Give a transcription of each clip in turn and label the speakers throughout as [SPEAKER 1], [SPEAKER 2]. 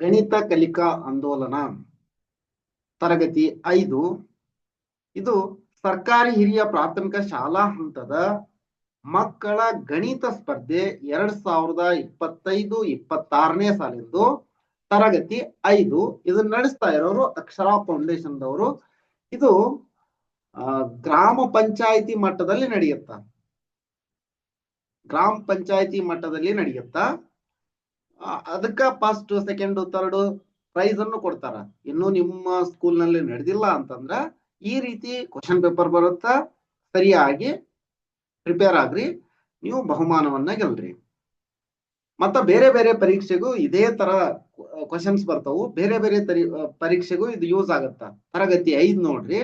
[SPEAKER 1] ಗಣಿತ ಕಲಿಕಾ ಆಂದೋಲನ, ತರಗತಿ ಐದು. ಇದು ಸರ್ಕಾರಿ ಹಿರಿಯ ಪ್ರಾಥಮಿಕ ಶಾಲಾ ಹಂತದ ಮಕ್ಕಳ ಗಣಿತ ಸ್ಪರ್ಧೆ ಎರಡ್ ಸಾವಿರದ ಇಪ್ಪತ್ತೈದು ಇಪ್ಪತ್ತಾರನೇ ಸಾಲಿಂದು ತರಗತಿ ಐದು. ಇದನ್ನ ನಡೆಸ್ತಾ ಇರೋರು ಅಕ್ಷರ ಫೌಂಡೇಶನ್ ದವರು ಇದು ಗ್ರಾಮ ಪಂಚಾಯಿತಿ ಮಟ್ಟದಲ್ಲಿ ನಡೆಯುತ್ತ? ಗ್ರಾಮ ಪಂಚಾಯಿತಿ ಮಟ್ಟದಲ್ಲಿ ನಡೆಯುತ್ತ? ಅದಕ್ಕ ಫಸ್ಟ್ ಸೆಕೆಂಡ್ ಥರ್ಡ್ ಪ್ರೈಸ್ ಅನ್ನು ಕೊಡ್ತಾರ. ಇನ್ನು ನಿಮ್ಮ ಸ್ಕೂಲ್ನಲ್ಲಿ ನಡೆದಿಲ್ಲ ಅಂತಂದ್ರ ಈ ರೀತಿ ಕ್ವಶನ್ ಪೇಪರ್ ಬರುತ್ತಾ ಸರಿಯಾಗಿ ಪ್ರಿಪೇರ್ ಆಗ್ರಿ. ನೀವು ಬಹುಮಾನವನ್ನ ಗೆಲ್ರಿ. ಮತ್ತ ಬೇರೆ ಬೇರೆ ಪರೀಕ್ಷೆಗೂ ಇದೇ ತರ ಕ್ವಶನ್ಸ್ ಬರ್ತಾವು. ಬೇರೆ ಬೇರೆ ಪರೀಕ್ಷೆಗೂ ಇದು ಯೂಸ್ ಆಗತ್ತ. ತರಗತಿ ಐದ್ ನೋಡ್ರಿ.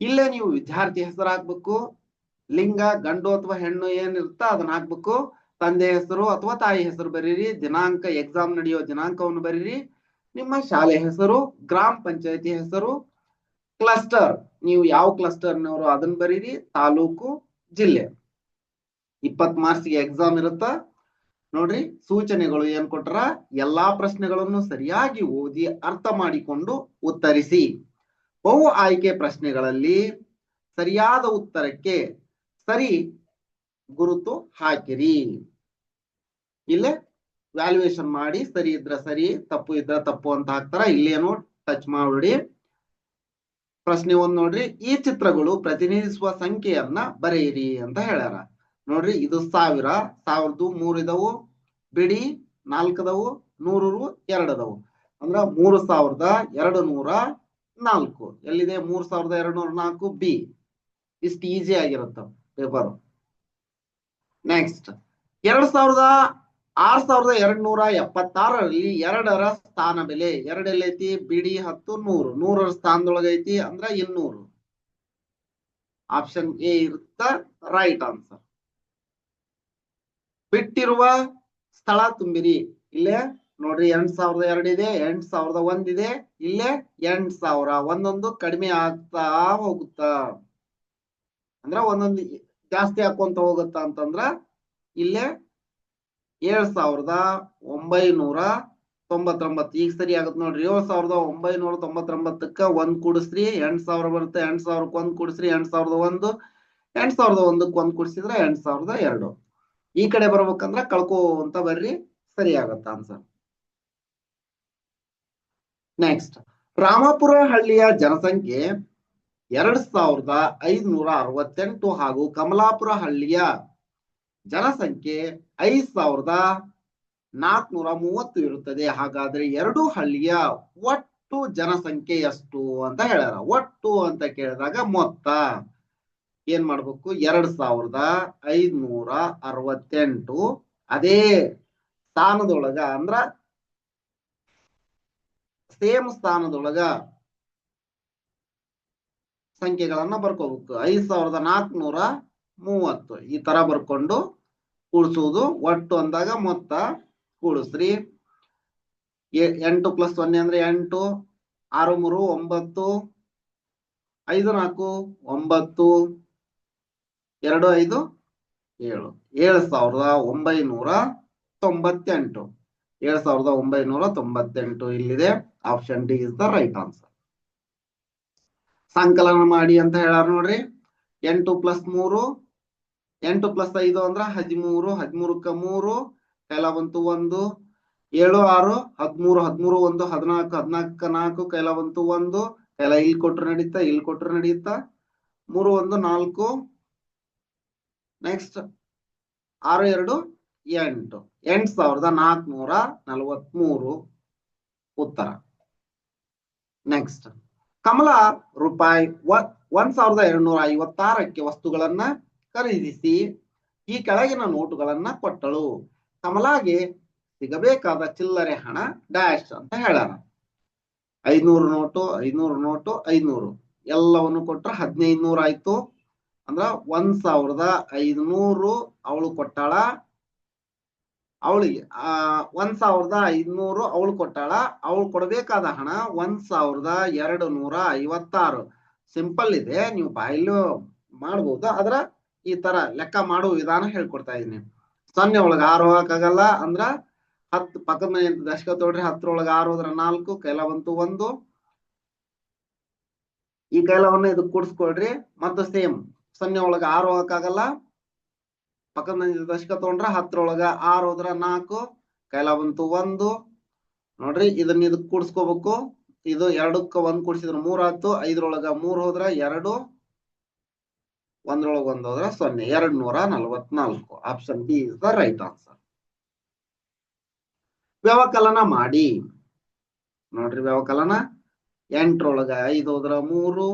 [SPEAKER 1] ಇಲ್ಲೇ ನೀವು ವಿದ್ಯಾರ್ಥಿ ಹೆಸರು ಹಾಕ್ಬೇಕು ಲಿಂಗ, ಗಂಡು ಅಥವಾ ಹೆಣ್ಣು ಏನಿರುತ್ತ ಅದನ್ನ ಹಾಕ್ಬೇಕು. ತಂದೆ ಹೆಸರು ಅಥವಾ ತಾಯಿ ಹೆಸರು ಬರೀರಿ, ದಿನಾಂಕ ಎಕ್ಸಾಮ್ ನಡೆಯೋ ದಿನಾಂಕವನ್ನು ಬರೀರಿ. ನಿಮ್ಮ ಶಾಲೆ ಹೆಸರು, ಗ್ರಾಮ ಪಂಚಾಯತಿ ಹೆಸರು ಕ್ಲಸ್ಟರ್ ನೀವು ಯಾವ ಕ್ಲಸ್ಟರ್ನವರು ಅದನ್ನ ಬರೀರಿ, ತಾಲೂಕು, ಜಿಲ್ಲೆ. ಇಪ್ಪತ್ ಮಾರ್ಚ್ಗೆ ಎಕ್ಸಾಮ್ ಇರುತ್ತ. ನೋಡ್ರಿ, ಸೂಚನೆಗಳು ಏನ್ ಕೊಟ್ರ? ಎಲ್ಲಾ ಪ್ರಶ್ನೆಗಳನ್ನು ಸರಿಯಾಗಿ ಓದಿ ಅರ್ಥ ಮಾಡಿಕೊಂಡು ಉತ್ತರಿಸಿ. ಬಹು ಆಯ್ಕೆ ಪ್ರಶ್ನೆಗಳಲ್ಲಿ ಸರಿಯಾದ ಉತ್ತರಕ್ಕೆ ಸರಿ ಗುರುತು ಹಾಕಿರಿ. ಇಲ್ಲೇ ವ್ಯಾಲ್ಯೂಯೇಷನ್ ಮಾಡಿ ಸರಿ ಇದ್ರ ಸರಿ, ತಪ್ಪು ಇದ್ರ ತಪ್ಪು ಅಂತ ಹಾಕ್ತಾರ. ಇಲ್ಲೇನು ಟಚ್ ಮಾಡಿ ಪ್ರಶ್ನೆ ಒಂದ್ ನೋಡ್ರಿ, ಈ ಚಿತ್ರಗಳು ಪ್ರತಿನಿಧಿಸುವ ಸಂಖ್ಯೆಯನ್ನ ಬರೆಯಿರಿ ಅಂತ ಹೇಳ್ಯಾರ. ನೋಡ್ರಿ, ಇದು ಸಾವಿರ, ಸಾವಿರದ ಮೂರ್ ಇದಾವು, ಬಿಡಿ ನಾಲ್ಕದವು ನೂರು ಎರಡದವು ಅಂದ್ರ ಮೂರು ಸಾವಿರದ ಎರಡು ನೂರ ನಾಲ್ಕು. ಎಲ್ಲಿದೆ? ಮೂರ್ ಸಾವಿರದ ಎರಡು ನೂರ ನಾಲ್ಕು, ಬಿ. ಇಷ್ಟು ಈಸಿ ಆಗಿರುತ್ತ ಪೇಪರ್ ನೆಕ್ಸ್ಟ್ ಎರಡ್ ಸಾವಿರದ ಆರ್ ಸಾವಿರದ ಎರಡ್ ನೂರ ಎಪ್ಪತ್ತಾರರಲ್ಲಿ ಎರಡರ ಸ್ಥಾನ ಬೆಲೆ ಎರಡ್ ಎಲ್ಲೈತಿ ಬಿಡಿ ಹತ್ತು ನೂರು. ನೂರರ ಸ್ಥಾನದೊಳಗ ಐತಿ ಅಂದ್ರ ಇನ್ನೂರು. ಆಪ್ಷನ್ ಎ ಇರುತ್ತ ರೈಟ್ ಆನ್ಸರ್. ಬಿಟ್ಟಿರುವ ಸ್ಥಳ ತುಂಬಿರಿ. ಇಲ್ಲೇ ನೋಡ್ರಿ ಎಂಟ್ ಸಾವಿರದ ಎರಡು ಇದೆ, ಎಂಟ್ ಸಾವಿರದ ಒಂದ್ ಇದೆ, ಇಲ್ಲೇ ಎಂಟ್ ಸಾವಿರ. ಒಂದೊಂದು ಕಡಿಮೆ ಆಗ್ತಾ ಹೋಗುತ್ತಾ. ಅಂದ್ರ ಒಂದೊಂದು ಜಾಸ್ತಿ ಹಾಕೊಂತ ಹೋಗುತ್ತಾ ಅಂತಂದ್ರ ಇಲ್ಲೇ ಏಳ್ ಸಾವಿರದ ಒಂಬೈನೂರ ತೊಂಬತ್ತೊಂಬತ್ತು. ಈಗ ಸರಿ ಆಗುತ್ತೆ ನೋಡ್ರಿ. ಏಳ್ ಸಾವಿರದ ಒಂಬೈನೂರ ತೊಂಬತ್ತೊಂಬತ್ತಕ್ಕ ಒಂದ್ ಕೂಡಿಸ್ರಿ. ಎಂಟ್ ಸಾವಿರ ಬರುತ್ತೆ. ಎಂಟ್ ಸಾವಿರಕ್ಕೆ ಒಂದ್ ಕೂಡಿಸ್ರಿ. ಎಂಟ್ ಸಾವಿರದ ಒಂದು. ಎಂಟ್ ಸಾವಿರದ ಒಂದಕ್ಕೆ ಒಂದ್ ಕೂಡಿಸಿದ್ರೆ ಎಂಟ್ ಸಾವಿರದ ಎರಡು. ಈ ಕಡೆ ಬರ್ಬೇಕಂದ್ರ ಕಳ್ಕೋ ಅಂತ ಬರ್ರಿ. ಸರಿ ಆಗತ್ತ ಆನ್ಸರ್ ನೆಕ್ಸ್ಟ್ ರಾಮಾಪುರ ಹಳ್ಳಿಯ ಜನಸಂಖ್ಯೆ ಎರಡ್ ಸಾವಿರದ ಐದ್ನೂರ ಅರವತ್ತೆಂಟು ಹಾಗೂ ಕಮಲಾಪುರ ಹಳ್ಳಿಯ ಜನಸಂಖ್ಯೆ ಐದ್ ಸಾವಿರದ ನಾಲ್ಕನೂರ ಮೂವತ್ತು ಇರುತ್ತದೆ. ಹಾಗಾದ್ರೆ ಎರಡು ಹಳ್ಳಿಯ ಒಟ್ಟು ಜನಸಂಖ್ಯೆ ಎಷ್ಟು ಅಂತ ಹೇಳ್ಯಾರ. ಒಟ್ಟು ಅಂತ ಕೇಳಿದಾಗ ಮೊತ್ತ ಏನ್ ಮಾಡ್ಬೇಕು? ಎರಡ್ ಸಾವಿರದ ಐದ್ನೂರ ಅರವತ್ತೆಂಟು ಅದೇ ಸ್ಥಾನದೊಳಗ ಅಂದ್ರ ಸೇಮ್ ಸ್ಥಾನದೊಳಗ ಸಂಖ್ಯೆಗಳನ್ನ ಬರ್ಕೋಬೇಕು. ಐದ್ ಸಾವಿರದ ನಾಲ್ಕನೂರ ಮೂವತ್ತು ಈ ತರ ಬರ್ಕೊಂಡು ಕೂಡಿಸುವುದು ಒಟ್ಟು ಅಂದಾಗ ಮೊತ್ತ ಕೂಡಿಸ್ರಿ ಎಂಟು ಪ್ಲಸ್ ಸೊನ್ನೆ ಅಂದ್ರೆ ಎಂಟು, ಆರು ಮೂರು ಒಂಬತ್ತು, ಐದು ನಾಲ್ಕು ಒಂಬತ್ತು, ಎರಡು ಐದು ಏಳು. ಏಳು ಸಾವಿರದ ಒಂಬೈನೂರ ತೊಂಬತ್ತೆಂಟು. ಏಳು ಸಾವಿರದ ಒಂಬೈನೂರ ತೊಂಬತ್ತೆಂಟು ಇಲ್ಲಿದೆ. Option D is the right answer ಸಂಕಲನ ಮಾಡಿ ಅಂತ ಹೇಳಾರ ನೋಡ್ರಿ. ಎಂಟು ಪ್ಲಸ್ ಮೂರು ಎಂಟು ಪ್ಲಸ್ ಐದು ಅಂದ್ರ ಹದಿಮೂರು, ಹದಿಮೂರಕ್ಕ ಮೂರು ಕೈಲ ಬಂತು ಒಂದು, ಏಳು, ಆರು, ಹದಿಮೂರು ಹದಿಮೂರು ಒಂದು, ಹದಿನಾಲ್ಕು ಹದಿನಾಲ್ಕ ನಾಲ್ಕು ಕೈಲ ಬಂತು ಒಂದು ಕೈಲ ಇಲ್ಲಿ ಕೊಟ್ರು ನಡೀತಾ, ಇಲ್ಲಿ ಕೊಟ್ರು ನಡೀತಾ, ಮೂರು, ಒಂದು, ನಾಲ್ಕು ನೆಕ್ಸ್ಟ್ ಆರು, ಎರಡು, ಎಂಟು, ಎಂಟ್ ಸಾವಿರದ ನಾಲ್ಕನೂರ ನಲವತ್ಮೂರು ಉತ್ತರ. ನೆಕ್ಸ್ಟ್ ಕಮಲ ರೂಪಾಯಿ ಒಂದ್ ಸಾವಿರದ ಎರಡ್ನೂರ ಐವತ್ತಾರಕ್ಕೆ ವಸ್ತುಗಳನ್ನ ಖರೀದಿಸಿ ಈ ಕೆಳಗಿನ ನೋಟುಗಳನ್ನ ಕೊಟ್ಟಳು. ಕಮಲಾಗೆ ಸಿಗಬೇಕಾದ ಚಿಲ್ಲರೆ ಹಣ ಡ್ಯಾಶ್ ಅಂತ ಹೇಳೋಣ. ಐನೂರು ನೋಟು ಐನೂರು ನೋಟು, ಐನೂರು. ಎಲ್ಲವನ್ನು ಕೊಟ್ರ ಹದಿನೈದು ನೂರ ಆಯ್ತು. ಅಂದ್ರ ಒಂದ್ ಸಾವಿರದ ಐದ್ನೂರು ಅವಳು ಕೊಟ್ಟಾಳ. ಅವಳಿಗೆ, ಆ, ಒಂದ್ ಸಾವಿರದ ಐದ್ನೂರು ಅವಳು ಕೊಟ್ಟಾಳ. ಅವಳು ಕೊಡಬೇಕಾದ ಹಣ ಒಂದ್ ಸಾವಿರದ ಎರಡು ನೂರ ಐವತ್ತಾರು. ಸಿಂಪಲ್ ಇದೆ, ನೀವು ಬಾಯಲ್ಲೂ ಮಾಡ್ಬೋದು. ಆದ್ರ ಈ ತರ ಲೆಕ್ಕ ಮಾಡುವ ವಿಧಾನ ಹೇಳ್ಕೊಡ್ತಾ ಇದೀನಿ ಸೊನ್ನೆ ಒಳಗ ಆರು ಹೋಗಕ್ಕಾಗಲ್ಲ ಅಂದ್ರ ಹತ್ ಪಕ್ಕದ ಮನೆ ದಶಕ ತೋಡ್ರಿ ಹತ್ತರೊಳಗ ಆರು ಹೋದ್ರ ನಾಲ್ಕು, ಕೈಲ ಬಂತು ಒಂದು. ಈ ಕೈಲವನ್ನ ಇದು ಕೂಡಿಸ್ಕೊಳ್ರಿ, ಮತ್ತ ಸೇಮ್ ಸೊನ್ನೆ ಒಳಗ ಆರು ಹೋಗಕ್ಕಾಗಲ್ಲ ಪಕ್ಕದ ಮನೆ ದಶಕ ತಗೊಂಡ್ರ ಹತ್ತರೊಳಗ ಆರು ಹೋದ್ರ ನಾಲ್ಕು, ಕೈಲ ಬಂತು ಒಂದು. ನೋಡ್ರಿ, ಇದನ್ನ ಇದಕ್ ಕೂಡಿಸ್ಕೋಬೇಕು. ಇದು ಎರಡಕ್ಕ ಒಂದ್ ಕೂಡಿಸಿದ್ರ ಮೂರ್ ಹತ್ತು ಐದರೊಳಗ ಮೂರ್ ಹೋದ್ರ ಎರಡು. ಒಂದ್ರೊಳಗ ಒಂದ್ ಹೋದ್ರ ಸೊನ್ನೆ ಎರಡ್ ನೂರ ನಲವತ್ನಾಲ್ಕು. Option B is the right answer ವ್ಯವಕಲನ ಮಾಡಿ. ನೋಡ್ರಿ ವ್ಯವಕಲನ. ಎಂಟ್ರೊಳಗ ಐದ್ ಹೋದ್ರ ಮೂರು,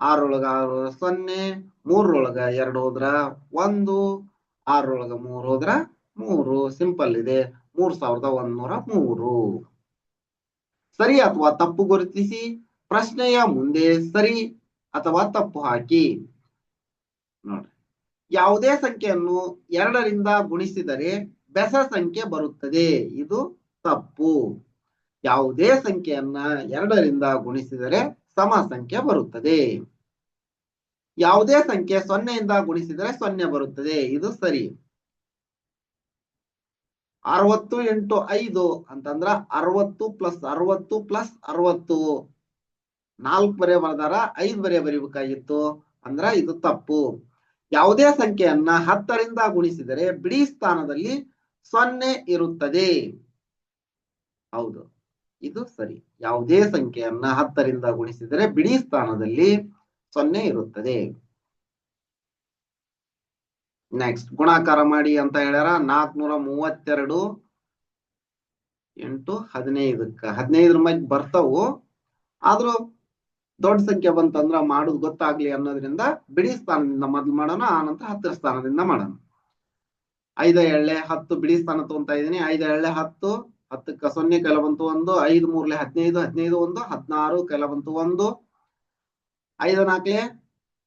[SPEAKER 1] ಆರೊಳಗ ಆರು ಸೊನ್ನೆ ಮೂರೊಳಗ ಎರಡು ಹೋದ್ರ ಒಂದು ಆರೊಳಗ ಮೂರ್ ಹೋದ್ರ ಮೂರು. ಸಿಂಪಲ್ ಇದೆ. ಮೂರ್ ಸಾವಿರದ ಒಂದ್ನೂರ ಮೂರು. ಸರಿ ಅಥವಾ ತಪ್ಪು ಗುರುತಿಸಿ, ಪ್ರಶ್ನೆಯ ಮುಂದೆ ಸರಿ ಅಥವಾ ತಪ್ಪು ಹಾಕಿ. ನೋಡ್ರಿ ಯಾವುದೇ ಸಂಖ್ಯೆಯನ್ನು ಎರಡರಿಂದ ಗುಣಿಸಿದರೆ ಬೆಸ ಸಂಖ್ಯೆ ಬರುತ್ತದೆ. ಇದು ತಪ್ಪು. ಯಾವುದೇ ಸಂಖ್ಯೆಯನ್ನ ಎರಡರಿಂದ ಗುಣಿಸಿದರೆ ಸಮ ಸಂಖ್ಯೆ ಬರುತ್ತದೆ. ಯಾವುದೇ ಸಂಖ್ಯೆ ಸೊನ್ನೆಯಿಂದ ಗುಣಿಸಿದರೆ ಸೊನ್ನೆ ಬರುತ್ತದೆ. ಇದು ಸರಿ. ಅರವತ್ತು ಎಂಟು ಐದು ಅಂತಂದ್ರ ಅರವತ್ತು ಪ್ಲಸ್ ಅರವತ್ತು ಪ್ಲಸ್ ಅರವತ್ತು. ನಾಲ್ಕು ಬರೆ ಬರ್ದಾರ ಐದು ಬರೆ ಬರಿಬೇಕಾಗಿತ್ತು ಅಂದ್ರ ಇದು ತಪ್ಪು. ಯಾವುದೇ ಸಂಖ್ಯೆಯನ್ನ ಹತ್ತರಿಂದ ಗುಣಿಸಿದರೆ ಬಿಡಿ ಸ್ಥಾನದಲ್ಲಿ ಸೊನ್ನೆ ಇರುತ್ತದೆ. ಹೌದು, ಇದು ಸರಿ. ಯಾವುದೇ ಸಂಖ್ಯೆಯನ್ನ ಹತ್ತರಿಂದ ಗುಣಿಸಿದರೆ ಬಿಡಿ ಸ್ಥಾನದಲ್ಲಿ ಸೊನ್ನೆ ಇರುತ್ತದೆ. ನೆಕ್ಸ್ಟ್ ಗುಣಾಕಾರ ಮಾಡಿ ಅಂತ ಹೇಳ್ಯಾರ, ನಾಲ್ಕನೂರ ಮೂವತ್ತೆರಡು ಎಂಟು ಹದಿನೈದಕ್ಕ. ಹದಿನೈದರ ಮಧ್ಯೆ ಬರ್ತಾವು, ಆದ್ರೂ ದೊಡ್ಡ ಸಂಖ್ಯೆ ಬಂತಂದ್ರ ಮಾಡುದು ಗೊತ್ತಾಗ್ಲಿ ಅನ್ನೋದ್ರಿಂದ ಬಿಡಿ ಸ್ಥಾನದಿಂದ ಮೊದ್ಲು ಮಾಡೋಣ, ಆನಂತರ ಹತ್ತಿರ ಸ್ಥಾನದಿಂದ ಮಾಡೋಣ. ಐದ ಎಳ್ಳೆ ಹತ್ತು ಬಿಡಿ ಸ್ಥಾನ ತಗೊಂತಾ ಇದೀನಿ ಐದ ಎಳ್ಳೆ ಹತ್ತು, ಹತ್ತಕ್ಕ ಸೊನ್ನೆ ಕೆಲ ಬಂತು ಒಂದು, ಐದು ಮೂರ್ಲೆ ಹದಿನೈದು ಹದಿನೈದು ಒಂದು, ಹದಿನಾರು ಕೆಲ ಬಂತು ಒಂದು. ಐದ ನಾಲ್ಕಲೆ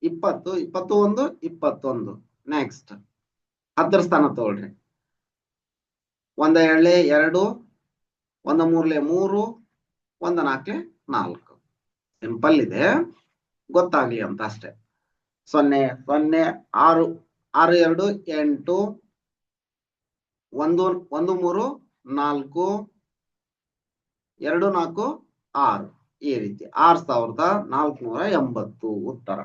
[SPEAKER 1] ಇಪ್ಪತ್ತು ಇಪ್ಪತ್ತು ಒಂದು, ಇಪ್ಪತ್ತೊಂದು. ನೆಕ್ಸ್ಟ್ ಹತ್ತರ ಸ್ಥಾನ ತಗೊಳ್ರಿ. ಒಂದ ಎಳ್ಳೆ ಎರಡು, ಒಂದ ಮೂರ್ಲೆ ಮೂರು, ಒಂದ ನಾಲ್ಕಲೆ ನಾಲ್ಕು. ಸಿಂಪಲ್ ಇದೆ. ಗೊತ್ತಾಗ್ಲಿ ಅಂತ ಅಷ್ಟೇ. ಸೊನ್ನೆ ಸೊನ್ನೆ, ಆರು ಆರು, ಎರಡು, ಎಂಟು, ಒಂದು ಒಂದು, ಮೂರು, ನಾಲ್ಕು, ಎರಡು, ನಾಲ್ಕು, ಆರು. ಈ ರೀತಿ ಆರ್ ಸಾವಿರದ ನಾಲ್ಕುನೂರ ಎಂಬತ್ತು ಉತ್ತರ.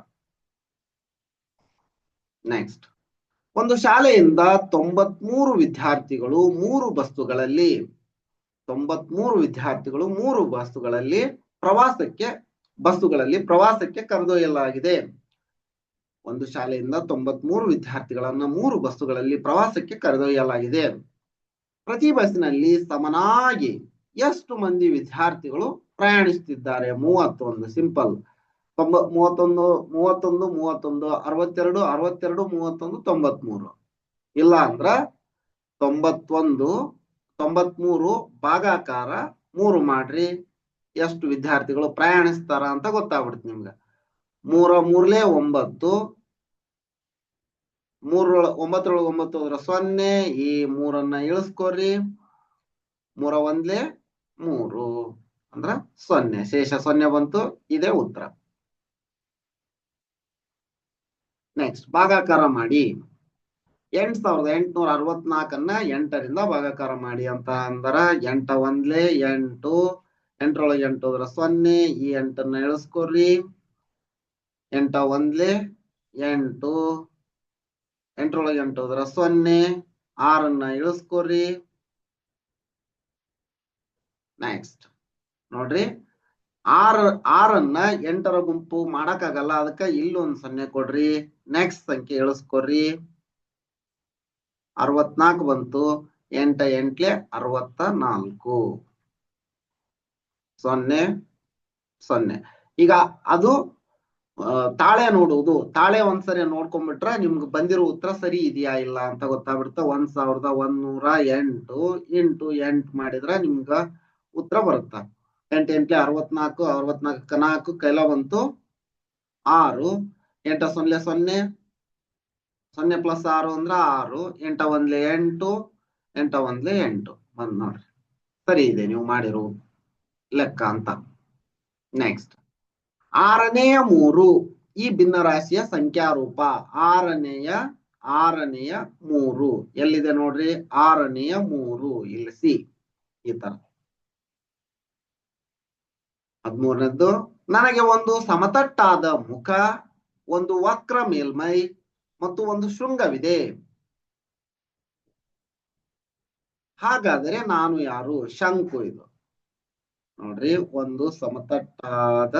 [SPEAKER 1] ನೆಕ್ಸ್ಟ್ ಒಂದು ಶಾಲೆಯಿಂದ ತೊಂಬತ್ಮೂರು ವಿದ್ಯಾರ್ಥಿಗಳು ಮೂರು ಬಸ್ಸುಗಳಲ್ಲಿ, ತೊಂಬತ್ಮೂರು ವಿದ್ಯಾರ್ಥಿಗಳು ಮೂರು ಬಸ್ಸುಗಳಲ್ಲಿ ಪ್ರವಾಸಕ್ಕೆ ಬಸ್ಸುಗಳಲ್ಲಿ ಪ್ರವಾಸಕ್ಕೆ ಕರೆದೊಯ್ಯಲಾಗಿದೆ. ಒಂದು ಶಾಲೆಯಿಂದ ತೊಂಬತ್ಮೂರು ವಿದ್ಯಾರ್ಥಿಗಳನ್ನ ಮೂರು ಬಸ್ಸುಗಳಲ್ಲಿ ಪ್ರವಾಸಕ್ಕೆ ಕರೆದೊಯ್ಯಲಾಗಿದೆ. ಪ್ರತಿ ಬಸ್ಸಿನಲ್ಲಿ ಸಮನಾಗಿ ಎಷ್ಟು ಮಂದಿ ವಿದ್ಯಾರ್ಥಿಗಳು ಪ್ರಯಾಣಿಸುತ್ತಿದ್ದಾರೆ? ಮೂವತ್ತೊಂದು, ಸಿಂಪಲ್. ತೊಂಬ, ಮೂವತ್ತೊಂದು ಮೂವತ್ತೊಂದು ಮೂವತ್ತೊಂದು, ಅರವತ್ತೆರಡು ಅರವತ್ತೆರಡು, ಮೂವತ್ತೊಂದು, ತೊಂಬತ್ಮೂರು. ಇಲ್ಲ ಅಂದ್ರ ತೊಂಬತ್ತೊಂದು, ತೊಂಬತ್ಮೂರು, ಭಾಗಾಕಾರ, ಮೂರು ಮಾಡ್ರಿ. ಎಷ್ಟು ವಿದ್ಯಾರ್ಥಿಗಳು ಪ್ರಯಾಣಿಸ್ತಾರ ಅಂತ ಗೊತ್ತಾಗ್ಬಿಡ್ತು ನಿಮ್ಗ. ಮೂರ, ಮೂರ್ಲೆ ಒಂಬತ್ತು. ಮೂರೊಳ ಒಂಬತ್ತರೊಳಗೆ ಒಂಬತ್ತು ಹೋದ್ರ ಸೊನ್ನೆ, ಈ ಮೂರನ್ನ ಇಳಿಸ್ಕೋರಿ. ಮೂರ ಒಂದ್ಲೆ ಮೂರು ಅಂದ್ರ ಸೊನ್ನೆ. ಶೇಷ ಸೊನ್ನೆ ಬಂತು, ಇದೇ ಉತ್ತರ. ನೆಕ್ಸ್ಟ್ ಭಾಗಾಕಾರ ಮಾಡಿ. ಎಂಟ್ ಸಾವಿರದ ಎಂಟುನೂರ ಅರವತ್ನಾಲ್ಕನ್ನ ಎಂಟರಿಂದ ಭಾಗಾಕಾರ ಮಾಡಿ ಅಂತ ಅಂದ್ರ. ಎಂಟ ಒಂದ್ಲೆ ಎಂಟು. ಎಂಟರೊಳಗೆ ಎಂಟು ಹೋದ್ರ ಸೊನ್ನೆ, ಈ ಎಂಟನ್ನ ಇಳಿಸ್ಕೊರಿ ಎಂಟ ಒಂದ್ಲೆ, ಎಂಟು. ಎಂಟರೊಳಗೆ ಎಂಟು ಹೋದ್ರ ಸೊನ್ನೆ, ಆರನ್ನ ಇಳಿಸ್ಕೊರಿ ನೆಕ್ಸ್ಟ್ ನೋಡ್ರಿ, ಆರ್, ಆರನ್ನ ಎಂಟರ ಗುಂಪು ಮಾಡಕ್ಕಾಗಲ್ಲ, ಅದಕ್ಕ ಇಲ್ಲೊಂದ್ ಸೊನ್ನೆ ಕೊಡ್ರಿ. ನೆಕ್ಸ್ಟ್ ಸಂಖ್ಯೆ ಇಳಿಸ್ಕೊರಿ ಅರವತ್ನಾಲ್ಕು ಬಂತು. ಎಂಟ ಎಂಟ್ಲೆ ಅರವತ್ತ ನಾಲ್ಕು. ಸೊನ್ನೆ ಸೊನ್ನೆ. ಈಗ ಅದು ತಾಳೆ ನೋಡುವುದು. ತಾಳೆ ಒಂದ್ಸರಿ ನೋಡ್ಕೊಂಡ್ಬಿಟ್ರೆ ನಿಮ್ಗೆ ಬಂದಿರೋ ಉತ್ತರ ಸರಿ ಇದೆಯಾ ಇಲ್ಲ ಅಂತ ಗೊತ್ತಾಗ್ಬಿಡ್ತಾ ಒಂದ್ ಸಾವಿರದ ಒಂದ್ನೂರ ಎಂಟು ಎಂಟು ಎಂಟು ಮಾಡಿದ್ರೆ ನಿಮ್ಗ ಉತ್ತರ ಬರುತ್ತ. ಎಂಟು, ಎಂಟ್ಲೆ ಅರವತ್ನಾಲ್ಕು ಅರವತ್ನಾಲ್ಕು, ನಾಲ್ಕು, ಕೈಲ ಬಂತು ಆರು. ಎಂಟ ಸೊನ್ನೆ ಸೊನ್ನೆ. ಸೊನ್ನೆ ಪ್ಲಸ್ ಆರು ಅಂದ್ರ ಆರು. ಎಂಟ ಒಂದ್ಲೆ ಎಂಟು, ಎಂಟ ಒಂದ್ಲೆ ಎಂಟು. ಬಂದ್ ನೋಡ್ರಿ. ಸರಿ ಇದೆ, ನೀವು ಮಾಡಿರೋ ಲೆಕ್ಕ ಅಂತ ನೆಕ್ಸ್ಟ್ ಆರನೆಯ ಮೂರು ಈ ಭಿನ್ನರಾಶಿಯ ಸಂಖ್ಯಾರೂಪ. ಆರನೆಯ ಆರನೆಯ ಮೂರು. ಎಲ್ಲಿದೆ ನೋಡ್ರಿ? ಆರನೆಯ ಮೂರು. ಇಲ್ಲಿ ಸಿ. ಈ ತರ. ಹದ್ಮೂರನದ್ದು, ನನಗೆ ಒಂದು ಸಮತಟ್ಟಾದ ಮುಖ, ಒಂದು ವಕ್ರ ಮೇಲ್ಮೈ ಮತ್ತು ಒಂದು ಶೃಂಗವಿದೆ. ಹಾಗಾದರೆ ನಾನು ಯಾರು? ಶಂಕು ಇದು. ನೋಡ್ರಿ, ಒಂದು ಸಮತಟ್ಟಾದ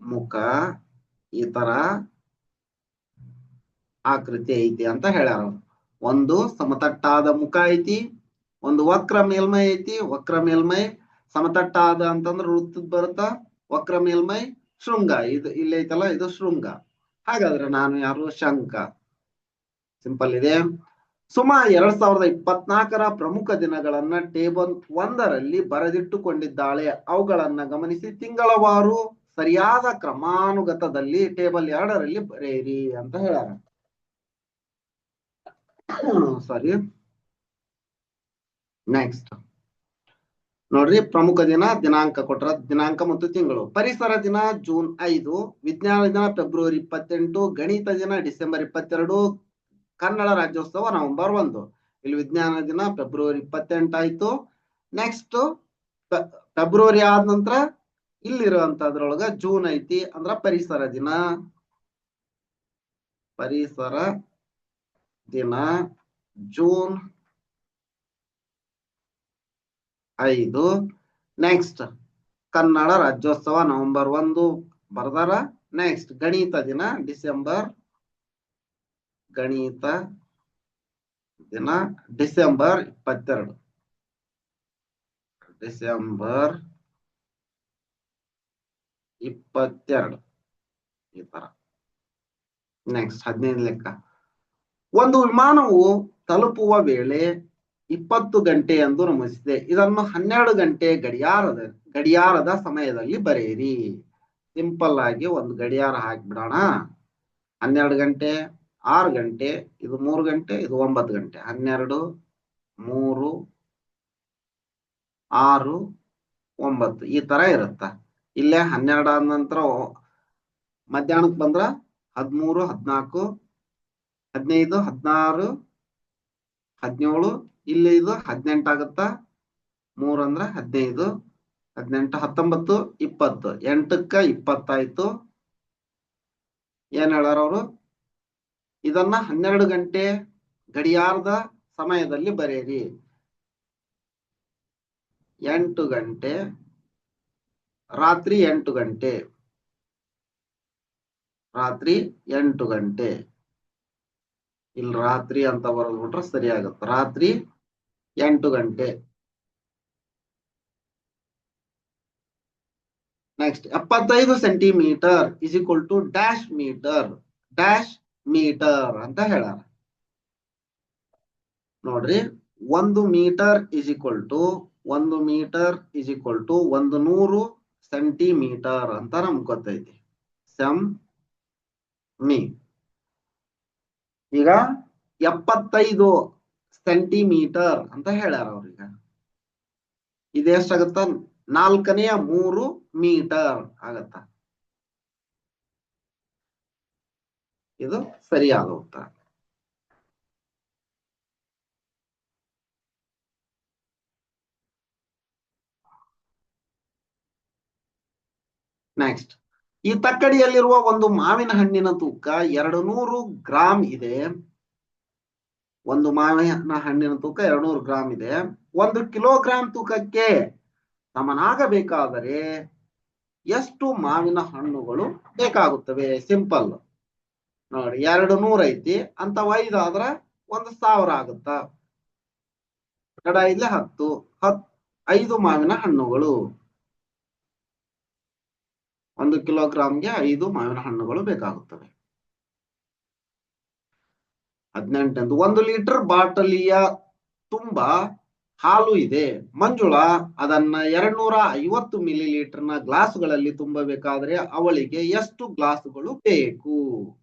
[SPEAKER 1] ಮುಖ ಈ ತರ ಆಕೃತಿ ಐತಿ ಅಂತ ಹೇಳ್ಯಾರ ಒಂದು ಸಮತಟ್ಟಾದ ಮುಖ ಐತಿ, ಒಂದು ವಕ್ರ ಮೇಲ್ಮೈ ಐತಿ, ವಕ್ರ ಮೇಲ್ಮೈ ಸಮತಟ್ಟಾದ ಅಂತಂದ್ರ ವೃತ್ತದ ಬರುತ್ತ, ವಕ್ರ ಮೇಲ್ಮೈ ಶೃಂಗ, ಇದು ಇಲ್ಲಿ ಐತಲ್ಲ, ಇದು ಶೃಂಗ. ಹಾಗಾದ್ರೆ ನಾನು ಯಾರು ಶಂಕ? ಸಿಂಪಲ್ ಇದೆ. ಸುಮಾ ಎರಡ್ ಸಾವಿರದ ಇಪ್ಪತ್ನಾಲ್ಕರ ಪ್ರಮುಖ ದಿನಗಳನ್ನ ಟೇಬಲ್ ಒಂದರಲ್ಲಿ ಬರೆದಿಟ್ಟುಕೊಂಡಿದ್ದಾಳೆ. ಅವುಗಳನ್ನ ಗಮನಿಸಿ ತಿಂಗಳವಾರು ಸರಿಯಾದ ಕ್ರಮಾನುಗತದಲ್ಲಿ ಟೇಬಲ್ ಎರಡರಲ್ಲಿ ಬರೆಯಿರಿ ಅಂತ ಹೇಳ್ಯಾರ ಸಾರಿ. ನೆಕ್ಸ್ಟ್ ನೋಡ್ರಿ, ಪ್ರಮುಖ ದಿನ, ದಿನಾಂಕ ಕೊಟ್ರ, ದಿನಾಂಕ ಮತ್ತು ತಿಂಗಳು. ಪರಿಸರ ದಿನ, ಜೂನ್ ಐದು. ವಿಜ್ಞಾನ ದಿನ, ಫೆಬ್ರವರಿ ಇಪ್ಪತ್ತೆಂಟು. ಗಣಿತ ದಿನ, ಡಿಸೆಂಬರ್ ಇಪ್ಪತ್ತೆರಡು. ಕನ್ನಡ ರಾಜ್ಯೋತ್ಸವ ನವೆಂಬರ್ ಒಂದು. ಇಲ್ಲಿ ವಿಜ್ಞಾನ ದಿನ ಫೆಬ್ರವರಿ ಇಪ್ಪತ್ತೆಂಟು ಆಯ್ತು. ನೆಕ್ಸ್ಟ್ ಫೆಬ್ರವರಿ ಆದ ನಂತರ ಇಲ್ಲಿರುವಂತದ್ರೊಳಗ ಜೂನ್ ಐತಿ ಅಂದ್ರ ಪರಿಸರ ದಿನ. ಪರಿಸರ ದಿನ ಜೂನ್ ಐದು. ನೆಕ್ಸ್ಟ್ ಕನ್ನಡ ರಾಜ್ಯೋತ್ಸವ ನವೆಂಬರ್ ಒಂದು. ಬರ್ದಾರ? ನೆಕ್ಸ್ಟ್ ಗಣಿತ ದಿನ ಡಿಸೆಂಬರ್ ಗಣಿತ ದಿನ ಡಿಸೆಂಬರ್ ಇಪ್ಪತ್ತೆರಡು. ಡಿಸೆಂಬರ್ ಇಪ್ಪತ್ತೆರಡು. ಈ ತರ. ನೆಕ್ಸ್ಟ್ ಹದಿನೈದು ಲೆಕ್ಕ. ಒಂದು ವಿಮಾನವು ತಲುಪುವ ವೇಳೆ ಇಪ್ಪತ್ತು ಗಂಟೆ ಎಂದು ನಮಿಸಿದೆ ಇದನ್ನು ಹನ್ನೆರಡು ಗಂಟೆ ಗಡಿಯಾರದ ಗಡಿಯಾರದ ಸಮಯದಲ್ಲಿ ಬರೆಯಿರಿ. ಸಿಂಪಲ್ ಆಗಿ ಒಂದು ಗಡಿಯಾರ ಹಾಕಿಬಿಡೋಣ. ಹನ್ನೆರಡು ಗಂಟೆ ಆರು ಗಂಟೆ, ಇದು ಮೂರು ಗಂಟೆ, ಇದು ಒಂಬತ್ತು ಗಂಟೆ. ಹನ್ನೆರಡು, ಮೂರು, ಆರು, ಒಂಬತ್ತು. ಈ ತರ ಇರುತ್ತ? ಇಲ್ಲೇ ಹನ್ನೆರಡು ನಂತರ ಮಧ್ಯಾಹ್ನಕ್ಕೆ ಬಂದ್ರ ಹದಿಮೂರು, ಹದಿನಾಲ್ಕು, ಹದಿನೈದು, ಹದಿನಾರು, ಹದಿನೇಳು, ಇಲ್ಲಿ ಇದು ಹದಿನೆಂಟು ಆಗುತ್ತಾ? ಮೂರ್ ಅಂದ್ರ ಹದಿನೈದು, ಹದಿನೆಂಟು, ಹತ್ತೊಂಬತ್ತು, ಇಪ್ಪತ್ತು. ಎಂಟಕ್ಕ ಇಪ್ಪತ್ತಾಯ್ತು. ಏನ್ ಹೇಳಾರ ಅವರು? ಇದನ್ನ ಹನ್ನೆರಡು ಗಂಟೆ ಗಡಿಯಾರದ ಸಮಯದಲ್ಲಿ ಬರೆಯಿರಿ. ಎಂಟು ಗಂಟೆ, ರಾತ್ರಿ ಎಂಟು ಗಂಟೆ. ರಾತ್ರಿ ಎಂಟು ಗಂಟೆ. ಇಲ್ಲಿ ರಾತ್ರಿ ಅಂತ ಬರೆದ್ಬಿಟ್ರೆ ಸರಿ ಆಗುತ್ತೆ. ರಾತ್ರಿ ಎಂಟು ಗಂಟೆ. ನೆಕ್ಸ್ಟ್ ಎಪ್ಪತ್ತೈದು centimetre is equal to dash metre dash metre ಅಂತ ಹೇಳಾರ ನೋಡ್ರಿ, ಒಂದು ಮೀಟರ್ ಇಸ್ ಈಕ್ವಲ್ ಟು ಒಂದು ಮೀಟರ್ ಇಸ್ ಈಕ್ವಲ್ ಟು ಒಂದು ನೂರು ಸೆಂಟಿಮೀಟರ್ ಅಂತ ನಮ್ಗೆ ಗೊತ್ತೈತಿ. ಸೆಮ್ ಮೀ. ಈಗ ಎಪ್ಪತ್ತೈದು ಸೆಂಟಿಮೀಟರ್ ಅಂತ ಹೇಳ್ಯಾರ ಅವ್ರೀಗ. ಇದೆಷ್ಟಾಗತ್ತ? ನಾಲ್ಕನೆಯ ಮೂರು ಮೀಟರ್ ಆಗತ್ತ. ಇದು ಸರಿಯಾದ ಉತ್ತರ ನೆಕ್ಸ್ಟ್ ಈ ತಕ್ಕಡಿಯಲ್ಲಿರುವ ಒಂದು ಮಾವಿನ ಹಣ್ಣಿನ ತೂಕ ಎರಡು ನೂರು ಗ್ರಾಮ್ ಇದೆ. ಒಂದು ಮಾವಿನ ಹಣ್ಣಿನ ತೂಕ ಎರಡು ನೂರು ಗ್ರಾಮ್ ಇದೆ. ಒಂದು ಕಿಲೋಗ್ರಾಂ ತೂಕಕ್ಕೆ ಸಮನಾಗಬೇಕಾದರೆ ಎಷ್ಟು ಮಾವಿನ ಹಣ್ಣುಗಳು ಬೇಕಾಗುತ್ತವೆ? ಸಿಂಪಲ್ ನೋಡಿ, ಎರಡು ನೂರ ಐತಿ, ಅಂತ ಐದು ಆದ್ರ ಒಂದು ಸಾವಿರ ಆಗುತ್ತ. ಕಡ ಹತ್ತು, ಹತ್, ಐದು ಮಾವಿನ ಹಣ್ಣುಗಳು. ಒಂದು ಕಿಲೋಗ್ರಾಂಗೆ ಐದು ಮಾವಿನ ಹಣ್ಣುಗಳು ಬೇಕಾಗುತ್ತವೆ. ಹದಿನೆಂಟಂದು, ಒಂದು ಲೀಟರ್ ಬಾಟಲಿಯ ತುಂಬಾ ಹಾಲು ಇದೆ. ಮಂಜುಳಾ, ಅದನ್ನ ಎರಡ್ನೂರ ಐವತ್ತು ಮಿಲಿ ಲೀಟರ್ನ ಗ್ಲಾಸ್ಗಳಲ್ಲಿ ತುಂಬಬೇಕಾದ್ರೆ ಅವಳಿಗೆ ಎಷ್ಟು ಗ್ಲಾಸ್ಗಳು ಬೇಕು?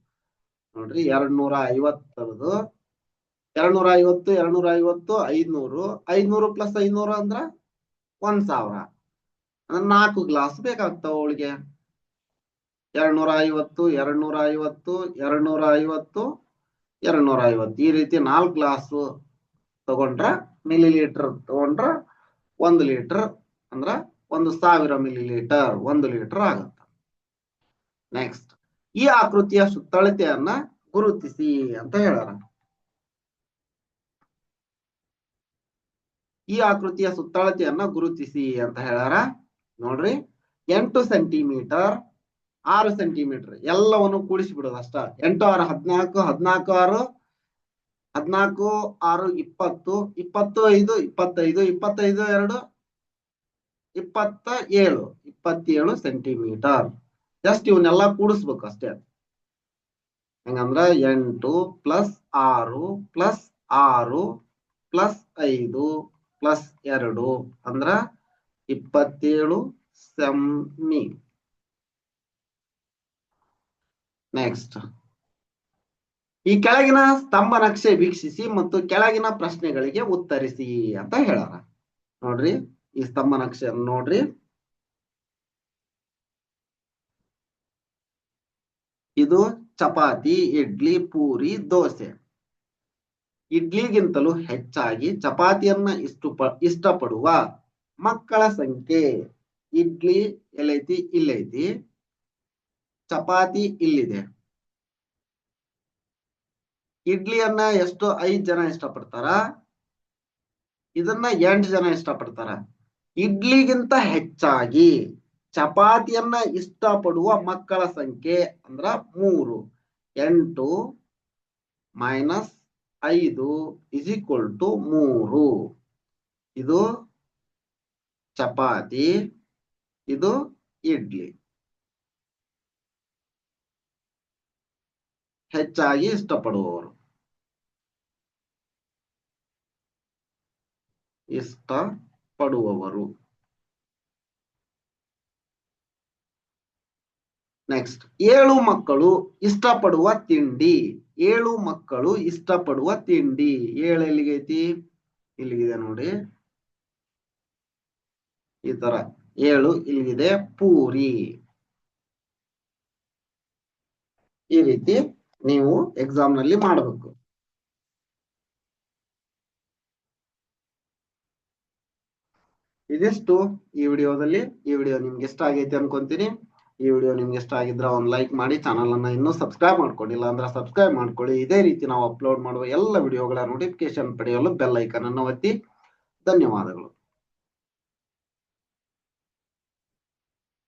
[SPEAKER 1] ನೋಡ್ರಿ ಎರಡ್ನೂರ ಐವತ್ತರದು ಎರಡ್ನೂರ ಐವತ್ತು ಎರಡ್ನೂರ ಐವತ್ತು ಐದ್ನೂರು. ಐದ್ನೂರು ಪ್ಲಸ್ ಐದ್ನೂರು ಅಂದ್ರ ಒಂದ್ ಸಾವಿರ. ಅಂದ್ರೆ ನಾಲ್ಕು ಗ್ಲಾಸ್ ಬೇಕಾಗ್ತಾವ ಅವಳಿಗೆ. ಎರಡ್ನೂರ ಐವತ್ತು ಎರಡ್ನೂರ ಐವತ್ತು ಎರಡ್ನೂರ ಐವತ್ತು ಎರಡ್ನೂರ ಐವತ್ತು ಈ ರೀತಿ ನಾಲ್ಕು ಗ್ಲಾಸ್ ತಗೊಂಡ್ರ ಮಿಲಿ ಲೀಟರ್ ತಗೊಂಡ್ರ ಒಂದು ಲೀಟರ್ ಅಂದ್ರ ಒಂದು ಸಾವಿರ ಮಿಲಿ ಲೀಟರ್ ಒಂದು ಲೀಟರ್ ಆಗತ್ತ. ನೆಕ್ಸ್ಟ್ ಈ ಆಕೃತಿಯ ಸುತ್ತಳತೆಯನ್ನ ಗುರುತಿಸಿ ಅಂತ ಹೇಳೋಣ. ಈ ಆಕೃತಿಯ ಸುತ್ತಳತೆಯನ್ನ ಗುರುತಿಸಿ ಅಂತ ಹೇಳಾರ ನೋಡ್ರಿ, ಎಂಟು ಸೆಂಟಿಮೀಟರ್, ಆರು ಸೆಂಟಿಮೀಟರ್ ಎಲ್ಲವನ್ನು ಕೂಡಿಸಿ ಬಿಡೋದು ಅಷ್ಟ. ಎಂಟು ಆರು ಹದಿನಾಲ್ಕು ಹದಿನಾಲ್ಕು ಆರು ಹದಿನಾಲ್ಕು ಆರು ಇಪ್ಪತ್ತು ಇಪ್ಪತ್ತು ಐದು, ಇಪ್ಪತ್ತೈದು ಇಪ್ಪತ್ತೈದು ಎರಡು, ಇಪ್ಪತ್ತ ಏಳು, ಇಪ್ಪತ್ತೇಳು ಸೆಂಟಿಮೀಟರ್. ಜಸ್ಟ್ ಇವನ್ನೆಲ್ಲ ಕೂಡಿಸ್ಬೇಕು ಅಷ್ಟೇ ಹೆಂಗಂದ್ರ ಎಂಟು ಪ್ಲಸ್ ಆರು ಪ್ಲಸ್ ಆರು ಪ್ಲಸ್ ಐದು ಪ್ಲಸ್ ಎರಡು ಅಂದ್ರ ಇಪ್ಪತ್ತೇಳು ಸೆಮ್ಮಿ ನೆಕ್ಸ್ಟ್ ಈ ಕೆಳಗಿನ ಸ್ತಂಭ ನಕ್ಷೆ ವೀಕ್ಷಿಸಿ ಮತ್ತು ಕೆಳಗಿನ ಪ್ರಶ್ನೆಗಳಿಗೆ ಉತ್ತರಿಸಿ ಅಂತ ಹೇಳಾರ ನೋಡ್ರಿ ಈ ಸ್ತಂಭ ನಕ್ಷೆಯನ್ನು ನೋಡ್ರಿ. ಇದು ಚಪಾತಿ, ಇಡ್ಲಿ, ಪೂರಿ, ದೋಸೆ. ಇಡ್ಲಿಗಿಂತಲೂ ಹೆಚ್ಚಾಗಿ ಚಪಾತಿಯನ್ನ ಇಷ್ಟು ಇಷ್ಟಪಡುವ ಮಕ್ಕಳ ಸಂಖ್ಯೆ. ಇಡ್ಲಿ ಎಲ್ಲೈತಿ, ಇಲ್ಲೈತಿ. ಚಪಾತಿ ಇಲ್ಲಿದೆ. ಇಡ್ಲಿಯನ್ನ ಎಷ್ಟು ಐದ್ ಜನ ಇಷ್ಟಪಡ್ತಾರ? ಇದನ್ನ ಎಂಟು ಜನ ಇಷ್ಟಪಡ್ತಾರ. ಇಡ್ಲಿಗಿಂತ ಹೆಚ್ಚಾಗಿ ಚಪಾತಿಯನ್ನ ಇಷ್ಟಪಡುವ ಮಕ್ಕಳ ಸಂಖ್ಯೆ ಅಂದ್ರ ಮೂರು. ಎಂಟು ಮೈನಸ್ ಐದು ಇಸ್ ಈಕ್ವಲ್ ಟು ಮೂರು. ಇದು ಚಪಾತಿ, ಇದು ಇಡ್ಲಿ. ಹೆಚ್ಚಾಗಿ ಇಷ್ಟಪಡುವವರು. ಇಷ್ಟಪಡುವವರು. ನೆಕ್ಸ್ಟ್ ಏಳು ಮಕ್ಕಳು ಇಷ್ಟಪಡುವ ತಿಂಡಿ. ಏಳು ಮಕ್ಕಳು ಇಷ್ಟಪಡುವ ತಿಂಡಿ. ಏಳು ಎಲ್ಲಿಗೈತಿ? ಇಲ್ಲಿಗಿದೆ ನೋಡಿ. ಈ ತರ. ಏಳು ಇಲ್ಲಿಗಿದೆ ಪೂರಿ. ಈ ರೀತಿ ನೀವು ಎಕ್ಸಾಮ್ನಲ್ಲಿ ಮಾಡಬೇಕು. ಇದಿಷ್ಟು ಈ ವಿಡಿಯೋದಲ್ಲಿ. ಈ ವಿಡಿಯೋ ನಿಮ್ಗೆ ಇಷ್ಟ ಆಗೈತೆ ಅನ್ಕೊಂತೀನಿ. ಈ ವಿಡಿಯೋ ನಿಮ್ಗೆ ಇಷ್ಟ ಆಗಿದ್ರೆ ಒಂದು ಲೈಕ್ ಮಾಡಿ ಚಾನಲ್ ಅನ್ನ ಇನ್ನೂ ಸಬ್ಸ್ಕ್ರೈಬ್ ಮಾಡ್ಕೊಂಡಿಲ್ಲ ಅಂದ್ರೆ ಸಬ್ಸ್ಕ್ರೈಬ್ ಮಾಡ್ಕೊಳ್ಳಿ. ಇದೇ ರೀತಿ ನಾವು ಅಪ್ಲೋಡ್ ಮಾಡುವ ಎಲ್ಲ ವಿಡಿಯೋಗಳ ನೋಟಿಫಿಕೇಶನ್ ಪಡೆಯಲು ಬೆಲ್ ಐಕನ್ ಅನ್ನು ಒತ್ತಿ. ಧನ್ಯವಾದಗಳು.